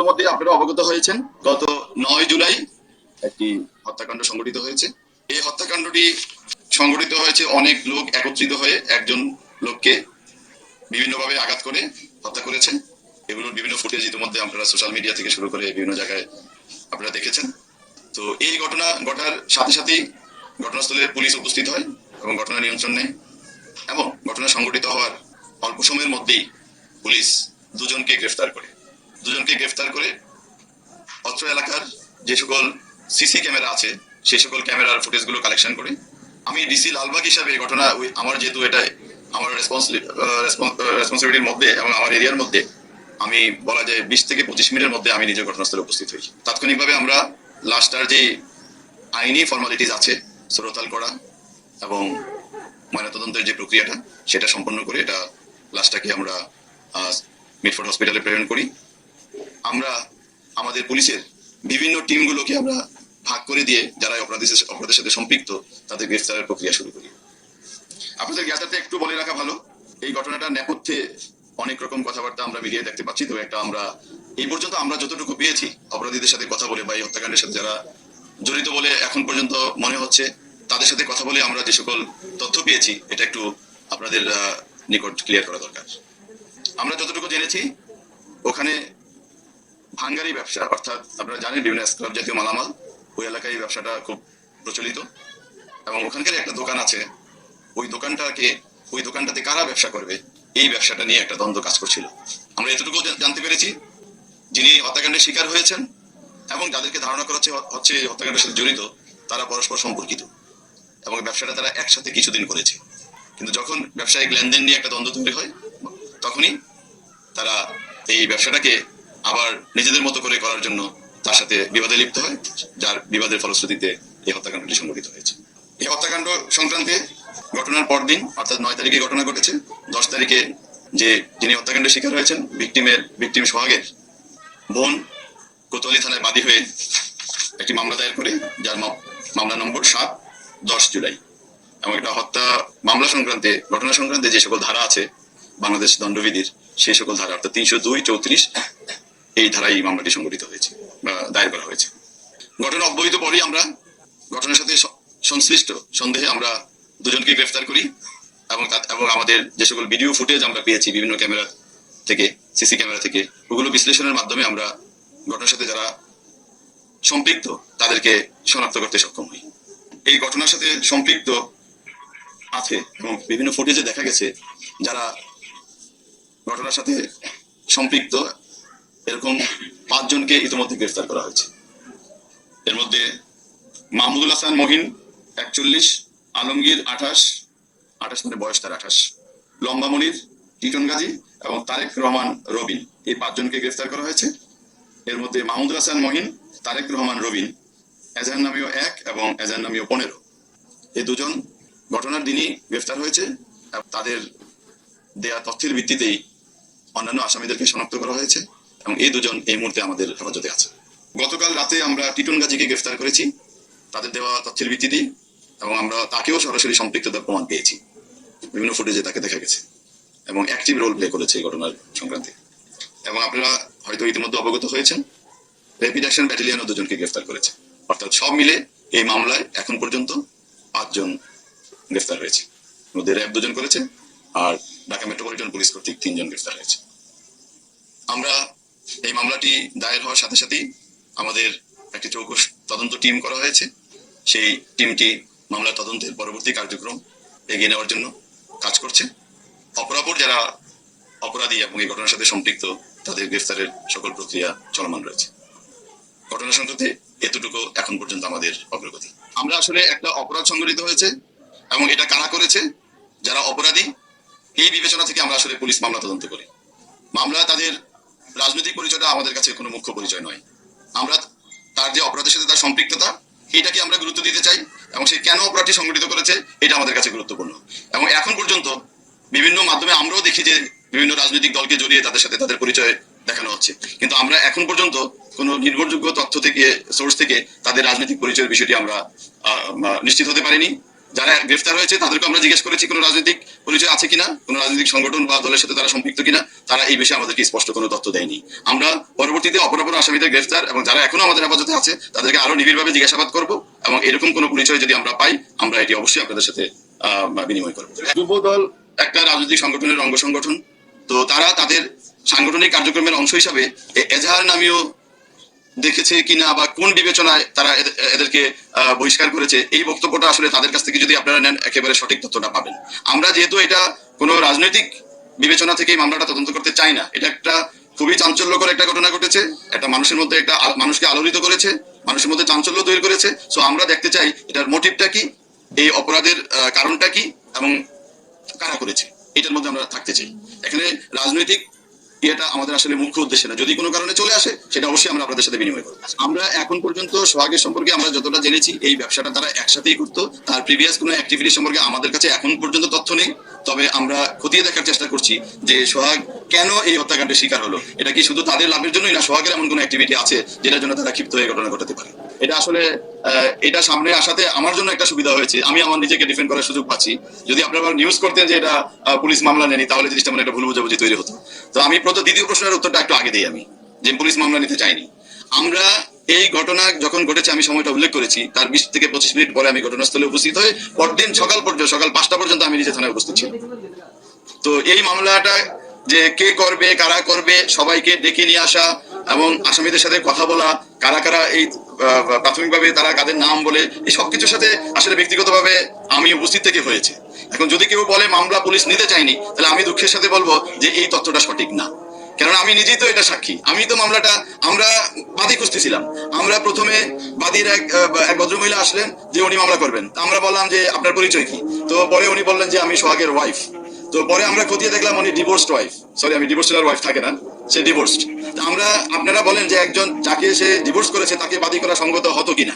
ইতিমধ্যে আপনারা অবগত হয়েছেন, গত নয় জুলাই একটি হত্যাকাণ্ড সংঘটিত হয়েছে। এই হত্যাকাণ্ডটি সংঘটিত হয়েছে অনেক লোক একত্রিত হয়ে একজন লোককে বিভিন্নভাবে আঘাত করে হত্যা করেছেন। এগুলোর বিভিন্ন ফুটেজ ইতিমধ্যে আপনারা সোশ্যাল মিডিয়া থেকে শুরু করে বিভিন্ন জায়গায় আপনারা দেখেছেন। তো এই ঘটনা ঘটার সাথে সাথেই ঘটনাস্থলে পুলিশ উপস্থিত হয় এবং ঘটনা নিয়ন্ত্রণ নেয় এবং ঘটনা সংঘটিত হওয়ার অল্প সময়ের মধ্যেই পুলিশ দুজনকে গ্রেফতার করে। দুজনকে গ্রেফতার করে অত্র এলাকার যে সকল সিসি ক্যামেরা আছে সেই সকল ক্যামেরার ফুটেজগুলো কালেকশন করে আমি ডিসি লালবাগ হিসাবে এই ঘটনা ওই আমার যেহেতু এটা আমার রেসপন্সিবিলিটির মধ্যে এবং আমার এরিয়ার মধ্যে, আমি বলা যায় বিশ থেকে পঁচিশ মিনিটের মধ্যে আমি নিজের ঘটনাস্থলে উপস্থিত হই তাৎক্ষণিকভাবে আমরা লাস্টার যে আইনি ফর্মালিটিস আছে শ্রোতাল করা এবং ময়নাতদন্তের যে প্রক্রিয়াটা, সেটা সম্পন্ন করে এটা লাশটাকে আমরা মিটফোর্ড হসপিটালে প্রেরণ করি। আমরা আমাদের পুলিশের বিভিন্ন টিমগুলোকে আমরা ভাগ করে দিয়ে যারা এই অপরাধীর সাথে সম্পৃক্ত, তাদের গ্রেফতারের প্রক্রিয়া শুরু করি। আপনাদের জ্ঞাতাতে একটু বলে রাখা ভালো। এই ঘটনাটা নেপথ্যে অনেক রকম কথাবার্তা আমরা মিডিয়ায় দেখতে পাচ্ছি তো একটা আমরা এই পর্যন্ত আমরা যতটুকু পেয়েছি অপরাধীদের সাথে কথা বলে বা এই হত্যাকাণ্ডের সাথে যারা জড়িত বলে এখন পর্যন্ত মনে হচ্ছে, তাদের সাথে কথা বলে আমরা যে সকল তথ্য পেয়েছি, এটা একটু আপনাদের নিকট ক্লিয়ার করা দরকার। আমরা যতটুকু জেনেছি, ওখানে ভাঙ্গারি ব্যবসা, অর্থাৎ আপনারা জানেন বিভিন্ন স্ক্রাব জাতীয় মালামাল, ওই এলাকায় এই ব্যবসাটা খুব প্রচলিত। এবং ওখানকার একটা দোকান আছে। ওই দোকানটাকে, ওই দোকানটাতে কারা ব্যবসা করবে? এই ব্যবসাটা নিয়ে একটা দ্বন্দ্ব কাজ করছিল। আমরা এতটুকু জানতে পেরেছি। যিনি হত্যাকাণ্ডের শিকার হয়েছেন এবং যাদেরকে ধারণা করা হচ্ছে হচ্ছে হত্যাকাণ্ডের সাথে জড়িত, তারা পরস্পর সম্পর্কিত। এবং ব্যবসাটা তারা একসাথে কিছুদিন করেছে। কিন্তু যখন ব্যবসায়িক লেনদেন নিয়ে একটা দ্বন্দ্ব তৈরি হয়, তখনই তারা এই ব্যবসাটাকে আবার নিজেদের মতো করে করার জন্য তার সাথে বিবাদে লিপ্ত হয়, যার বিবাদের ফলশ্রুতিতে এই হত্যাকাণ্ডটি সংঘটিত হয়েছে। এই হত্যাকাণ্ড সংক্রান্তে ঘটনার পরদিন, অর্থাৎ নয় তারিখে ঘটনা ঘটেছে। দশ তারিখে যে যিনি হত্যাকাণ্ডের শিকার হয়েছেন ভিকটিমের ভিকটিম সোহাগের বোন কোতোয়ালি থানায় বাদী হয়ে একটি মামলা দায়ের করে, যার মামলা নম্বর সাত, দশ জুলাই। এবং এটা হত্যা মামলা সংক্রান্তে, ঘটনা সংক্রান্তে যে সকল ধারা আছে, বাংলাদেশ দণ্ডবিধির সেই সকল ধারা, অর্থাৎ তিনশো দুই চৌত্রিশ এই ধারায় এই মামলাটি সংঘটিত হয়েছে বা দায়ের করা হয়েছে। ঘটনা অব্যহিত পরেই আমরা ঘটনার সাথে সংশ্লিষ্ট সন্দেহে আমরা দুজনকে গ্রেফতার করি এবং এবং আমাদের যে সকল ভিডিও ফুটেজ আমরা পেয়েছি বিভিন্ন ক্যামেরা থেকে, সিসি ক্যামেরা থেকে, ওগুলো বিশ্লেষণের মাধ্যমে আমরা ঘটনার সাথে যারা সম্পৃক্ত তাদেরকে শনাক্ত করতে সক্ষম হই। এই ঘটনার সাথে সম্পৃক্ত আছে এবং বিভিন্ন ফুটেজে দেখা গেছে যারা ঘটনার সাথে সম্পৃক্ত এরকম পাঁচজনকে ইতিমধ্যে গ্রেফতার করা হয়েছে। এর মধ্যে মাহমুদুল হাসান মহিন একচল্লিশ, আলমগীর আঠাশ আঠাশ মানে বয়স তার আঠাশ, লম্বা মনির টিটন গাজী এবং তারেক রহমান রবিন এই পাঁচজনকে গ্রেফতার করা হয়েছে। এর মধ্যে মাহমুদুল হাসান মহিন, তারেক রহমান রবিন, এজাহার নামীয় এক এবং এজাহার নামীয় পনেরো। এই দুজন ঘটনার দিনই গ্রেফতার হয়েছে তাদের দেয়া তথ্যের ভিত্তিতেই অন্যান্য আসামিদেরকে শনাক্ত করা হয়েছে। এবং এই দুজন এই মুহূর্তে আমাদের হেফাজতে আছে। গতকাল রাতে আমরা টিটন গাজীকে গ্রেফতার করেছি, তাদের দেওয়া তথ্যের ভিত্তিতেই এবং আমরা তাকেও সরাসরি সম্পৃক্ততার প্রমাণ পেয়েছি। বিভিন্ন ফুটেজে তাকে দেখা গেছে, এবং অ্যাক্টিভ রোল প্লে করেছে এই ঘটনার সংক্রান্তে। এবং আপনারা হয়তো ইতিমধ্যে অবগত হয়েছেন র্যাপিড অ্যাকশন ব্যাটালিয়নও দুজনকে গ্রেফতার করেছে। অর্থাৎ সব মিলে এই মামলায় এখন পর্যন্ত পাঁচজন গ্রেফতার হয়েছে। মধ্যে র্যাব দুজন করেছে, আর ঢাকা মেট্রোপলিটন পুলিশ কর্তৃক তিনজন গ্রেফতার হয়েছে। আমরা এই মামলাটি দায়ের হওয়ার সাথে সাথেই আমাদের একটি চৌকস তদন্ত টিম করা হয়েছে। সেই টিমটি মামলা তদন্তের পরবর্তী কার্যক্রম এগিয়ে নেওয়ার জন্য কাজ করছে। অপরাপর যারা অপরাধী এবং এই ঘটনার সাথে সম্পৃক্ত, তাদের গ্রেফতারের সকল প্রক্রিয়া চলমান রয়েছে। ঘটনা সংক্রান্তে এতটুকু এখন পর্যন্ত আমাদের অগ্রগতি। আমরা আসলে একটা অপরাধ সংঘটিত হয়েছে এবং এটা কারা করেছে, যারা অপরাধী, এই বিবেচনা থেকে আমরা আসলে পুলিশ মামলা তদন্ত করি। মামলা তাদের রাজনৈতিক পরিচয়টা আমাদের কাছে কোনো মুখ্য পরিচয় নয়। আমরা তার যে অপরাধের সাথে তার সম্পৃক্ততা এটাকে আমরা গুরুত্ব দিতে চাই এবং সে কেন অপরাধটি সংগঠিত করেছে, এটা আমাদের কাছে গুরুত্বপূর্ণ। এবং এখন পর্যন্ত বিভিন্ন মাধ্যমে আমরাও দেখি যে বিভিন্ন রাজনৈতিক দলকে জড়িয়ে তাদের সাথে তাদের পরিচয় দেখানো হচ্ছে। কিন্তু আমরা এখন পর্যন্ত কোনো নির্ভরযোগ্য তথ্য থেকে সোর্স থেকে তাদের রাজনৈতিক পরিচয়ের বিষয়টি আমরা নিশ্চিত হতে পারিনি। যারা গ্রেফতার হয়েছে তাদেরকে আমরা জিজ্ঞেস করেছি, কোনো রাজনৈতিক পরিচয় আছে কিনা, কোনো রাজনৈতিক সংগঠন বা দলের সাথে তারা সম্পৃক্ত কিনা, তারা এই বিষয়ে আমাদেরকে স্পষ্ট কোনো তথ্য দেয়নি। আমরা পরবর্তীতে অপরাপর আসামিদের গ্রেফতার এবং যারা এখনও আমাদের হেফাজতে আছে, তাদেরকে আরও নিবিড়ভাবে জিজ্ঞাসাবাদ করব এবং এরকম কোনো পরিচয় যদি আমরা পাই, আমরা এটি অবশ্যই আপনাদের সাথে বিনিময় করব। যুব দল একটা রাজনৈতিক সংগঠনের অঙ্গ সংগঠন। তো তারা তাদের সাংগঠনিক কার্যক্রমের অংশ হিসাবে এজাহার নামীয় দেখেছে কিনা বা কোন বিবেচনায় তারা এদেরকে বহিষ্কার করেছে, এই বক্তব্যটা আসলে তাদের কাছ থেকে যদি আপনারা নেন, একেবারে সঠিক তথ্যটা পাবেন। আমরা যেহেতু এটা কোনো রাজনৈতিক বিবেচনা থেকে এই মামলাটা তদন্ত করতে চাই না, এটা একটা খুবই চাঞ্চল্যকর একটা ঘটনা ঘটেছে। একটা মানুষের মধ্যে একটা মানুষকে আলোড়িত করেছে, মানুষের মধ্যে চাঞ্চল্য তৈরি করেছে। সো আমরা দেখতে চাই এটার মোটিভটা কি, এই অপরাধের কারণটা কি, এবং কারা করেছে, এটার মধ্যে আমরা থাকতে চাই। এখানে রাজনৈতিক ইয়েটা আমাদের আসলে মুখ্য উদ্দেশ্য না। যদি কোনো কারণে চলে আসে, সেটা অবশ্যই আমরা আপনাদের সাথে বিনিময় করব। আমরা এখন পর্যন্ত সোহাগের সম্পর্কে আমরা যতটা জেনেছি, এই ব্যবসাটা তারা একসাথেই করতো। তার প্রিভিয়াস কোনো অ্যাক্টিভিটি সম্পর্কে আমাদের কাছে এখন পর্যন্ত তথ্য নেই। তবে আমরা খতিয়ে দেখার চেষ্টা করছি যে সোহাগ কেন এই হত্যাকাণ্ডের শিকার হলো। এটা কি শুধু তাদের লাভের জন্যই না, সোহাগের এমন কোনো অ্যাক্টিভিটি আছে যেটার জন্য তারা ক্ষিপ্ত হয়ে ঘটনা ঘটাতে পারে? এটা আসলে এটা সামনে আসাতে আমার জন্য একটা সুবিধা হয়েছে। আমি আমার নিজেকে ডিফেন্ড করার সুযোগ পাচ্ছি। যদি আপনারা নিউজ করতেন যে এটা পুলিশ মামলা নেনি তাহলে জিনিসটা মানে একটা ভুল বোঝাবুঝি তৈরি হতো। তো আমি প্রথম দ্বিতীয় প্রশ্নের উত্তরটা একটু আগে দিই আমি, যে পুলিশ মামলা নিতে চাইনি। আমরা এই ঘটনা যখন ঘটেছে, আমি সময়টা উল্লেখ করেছি, তার বিশ থেকে পঁচিশ মিনিট পরে আমি ঘটনাস্থলে উপস্থিত হয়ে পরদিন সকাল পর্যন্ত সকাল পাঁচটা পর্যন্ত আমি নিজে থানায় উপস্থিত ছিলাম। তো এই মামলাটা যে কে করবে, কারা করবে, সবাইকে ডেকে নিয়ে আসা এবং আসামিদের সাথে কথা বলা কারা কারা এই প্রাথমিকভাবে তারা কাদের নাম বলে, এই সবকিছুর সাথে আসলে ব্যক্তিগতভাবে আমি উপস্থিত থেকে হয়েছে। এখন যদি কেউ বলে মামলা পুলিশ নিতে চায়নি, তাহলে আমি দুঃখের সাথে বলব যে এই তথ্যটা সঠিক না। কেননা আমি নিজেই তো এটা সাক্ষী। আমি তো মামলাটা, আমরা বাদী খুঁজতেছিলাম। আমরা প্রথমে বাদীর এক এক ভদ্রমহিলা আসলেন যে উনি মামলা করবেন। আমরা বললাম যে, আপনার পরিচয় কি? তো পরে উনি বললেন যে, আমি সোহাগের ওয়াইফ তো পরে আমরা খতিয়ে দেখলাম উনি ডিভোর্সড ওয়াইফ সরি আমি ডিভোর্স ওয়াইফ থাকে না, সে ডিভোর্সড আমরা, আপনারা বলেন যে একজন যাকে সে ডিভোর্স করেছে তাকে বাদী করা সঙ্গত হতো কিনা?